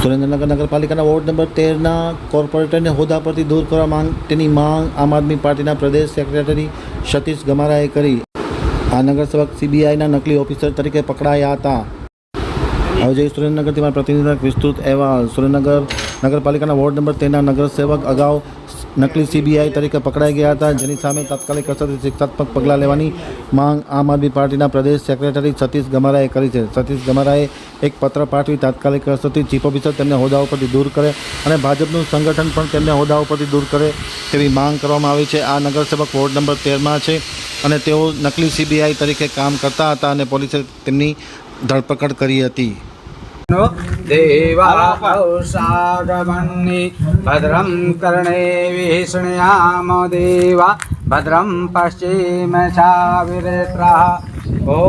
સુરેન્દ્રનગર નગરપાલિકાના ward number તેરના કોર્પોરેટરને હોદ્દા પરથી દૂર કરવા માંગ, તેની માંગ આમ આદમી પાર્ટીના પ્રદેશ સેક્રેટરી સતીશ ગમારાએ કરી. આ નગરસેવક સીબીઆઈના નકલી ઓફિસર તરીકે પકડાયા હતા. હવે જે સુરેન્દ્રનગરથી મારા પ્રતિનિધિનો વિસ્તૃત અહેવાલ. સુરેન્દ્રનગર નગરપાલિકાના વોર્ડ નંબર તેરના નગરસેવક અગાઉ નકલી સીબીઆઈ તરીકે પકડાઈ ગયા હતા. જેની સામે તાત્કાલિક અસરથી શિક્ષાત્મક પગલાં લેવાની માંગ આમ આદમી પાર્ટીના પ્રદેશ સેક્રેટરી સતીશ ગમારાએ કરી છે. સતીશ ગમારાએ એક પત્ર પાઠવી તાત્કાલિક અસરથી ચીફ ઓફિસર તેમને હોદ્દા ઉપરથી દૂર કરે અને ભાજપનું સંગઠન પણ તેમને હોદ્દા ઉપરથી દૂર કરે તેવી માંગ કરવામાં આવી છે. આ નગરસેવક વોર્ડ નંબર તેરમાં છે અને તેઓ નકલી સીબીઆઈ તરીકે કામ કરતા હતા અને પોલીસે તેમની ધરપકડ કરી હતી. नो देवाौषाढमन्नि भद्रं कर्णे विष्णयाम देवा भद्रं पश्चिमचाविरेत्रः ॐ